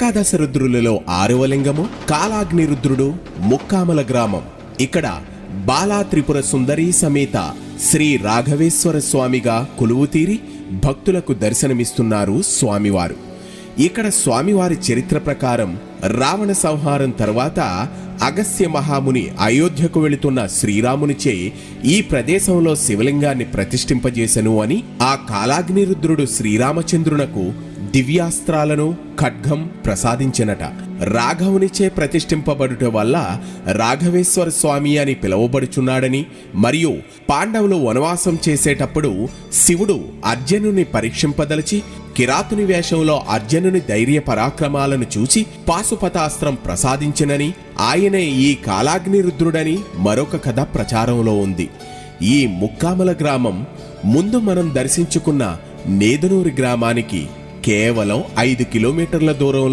ఏకాదశ రుద్రులలో ఆరవ లింగము కాలాగ్ని రుద్రుడు ముక్కామల గ్రామం. ఇక్కడ బాలా త్రిపుర సుందరీ సమేత శ్రీ రాఘవేశ్వర స్వామిగా కొలువు తీరి భక్తులకు దర్శనమిస్తున్నారు స్వామివారు. ఇక్కడ స్వామివారి చరిత్ర ప్రకారం రావణ సంహారం తర్వాత అగస్త్య మహాముని అయోధ్యకు వెళుతున్న శ్రీరామునిచే ఈ ప్రదేశంలో శివలింగాన్ని ప్రతిష్ఠింపజేశను అని ఆ కాలాగ్నిరుద్రుడు శ్రీరామచంద్రునకు దివ్యాస్త్రాలను ఖడ్గం ప్రసాదించినట. రాఘవునిచే ప్రతిష్ఠింపబడుట వల్ల రాఘవేశ్వర స్వామి అని పిలువబడుచున్నాడని మరియు పాండవులు వనవాసం చేసేటప్పుడు శివుడు అర్జునుని పరీక్షింపదలిచి కిరాతుని వేషంలో అర్జునుని ధైర్య పరాక్రమాలను చూసి పాశుపతాస్త్రం ప్రసాదించినని ఆయనే ఈ కాలాగ్నిరుద్రుడని మరొక కథ ప్రచారంలో ఉంది. ఈ ముక్కామల గ్రామం ముందు మనం దర్శించుకున్న నేదనూరి గ్రామానికి కేవలం ఐదు కిలోమీటర్ల దూరంలో